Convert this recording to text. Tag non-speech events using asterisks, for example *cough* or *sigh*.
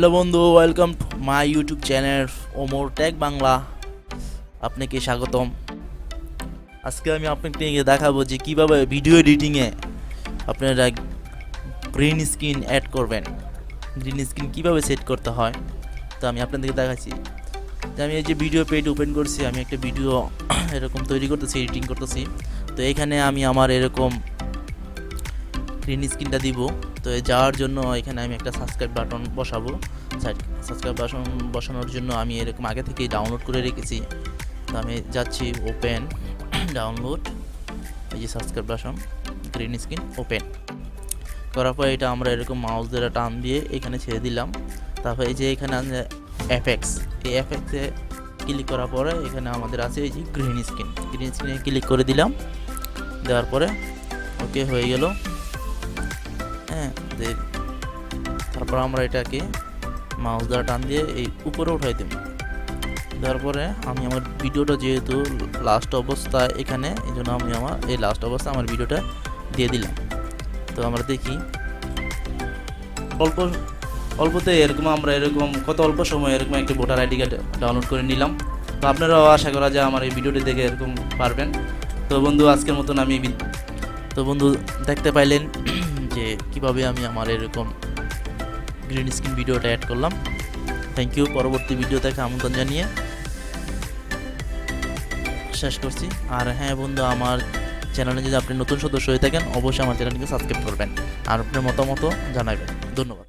Hello বন্ধু welcome to my YouTube channel Omar tag Bangla আপনাকে স্বাগতম। আজকে আমি আপনাকে দেখাবো যে কীভাবে ভিডিও এডিটিংয়ে আপনারা গ্রিন স্ক্রিন অ্যাড করবেন। গ্রিন স্ক্রিন কীভাবে সেট করতে হয়, তো আমি আপনাদেরকে দেখাচ্ছি। তো আমি এই যে ভিডিও পেজ ওপেন করছি, আমি একটা ভিডিও *coughs* এরকম তৈরি করতেছি এডিটিং করতেছি। তো এখানে আমি আমার এরকম গ্রিন স্ক্রিনটা দিব। তো যাওয়ার জন্য এখানে আমি একটা সাবস্ক্রাইব বাটন বসাবো। সাবস্ক্রাইব বাটন বসানোর জন্য আমি এরকম আগে থেকেই ডাউনলোড করে রেখেছি। তো আমি যাচ্ছি ওপেন ডাউনলোড *coughs* এই যে subscribe button green screen open করার পর এটা আমরা এরকম মাউস দিয়ে টান দিয়ে এখানে ছেড়ে দিলাম। তারপর এই যে এখানে আছে এই এফএক্সে ক্লিক করার পরে এখানে আমাদের আছে এই যে গ্রিন স্ক্রিন গ্রিন স্ক্রিনে ক্লিক করে দিলাম। দেওয়ার পরে ওকে হয়ে গেল। হ্যাঁ তারপর আমরা এটাকে মাউস দ্বারা টান দিয়ে এই উপরে উঠাই দেব। দেওয়ার পরে আমি আমার ভিডিওটা যেহেতু লাস্ট অবস্থায় এখানে, এই জন্য আমি আমার এই লাস্ট অবস্থায় আমার ভিডিওটা দিয়ে দিলাম। তো আমরা দেখি, অল্প, অল্পতে এরকম আমরা এরকম, কত অল্প সময় এরকম একটি ভোটার আইডি কার্ড ডাউনলোড করে নিলাম। তো আপনারাও আশা করা যায় আমার এই ভিডিওটি দেখে এরকম পারবেন। তো বন্ধু, আজকের মতন আমি তো বন্ধু, দেখতে পাইলেন যে কীভাবে আমি আমার এরকম গ্রিন স্ক্রিন ভিডিওটা অ্যাড করলাম। থ্যাংক ইউ পরবর্তী ভিডিও দেখে আমন্ত্রণ জানিয়ে শেষ করছি। আর হ্যাঁ বন্ধু, আমার চ্যানেলে যদি আপনি নতুন সদস্য হয়ে থাকেন, অবশ্যই আমার চ্যানেলটিকে সাবস্ক্রাইব করবেন। আর আপনার মতামত জানাবেন। ধন্যবাদ।